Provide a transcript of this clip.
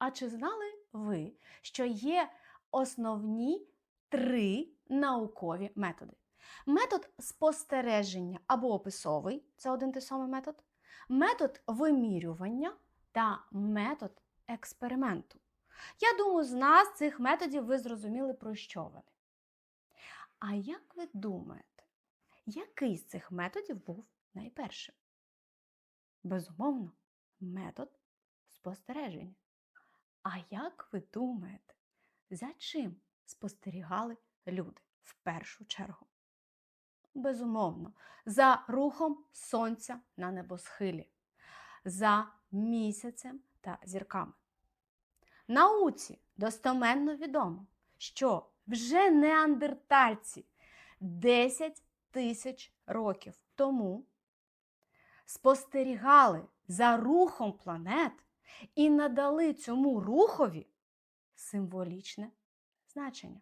А чи знали ви, що є основні три наукові методи? Метод спостереження або описовий це один той самий метод, метод вимірювання та метод експерименту. Я думаю, з нас цих методів ви зрозуміли, про що вони. А як ви думаєте, який з цих методів був найпершим? Безумовно, метод спостереження. А як ви думаєте, за чим спостерігали люди в першу чергу? Безумовно, за рухом сонця на небосхилі, за місяцем та зірками. Науці достоменно відомо, що вже неандертальці 10 тисяч років тому спостерігали за рухом планет і надали цьому рухові символічне значення.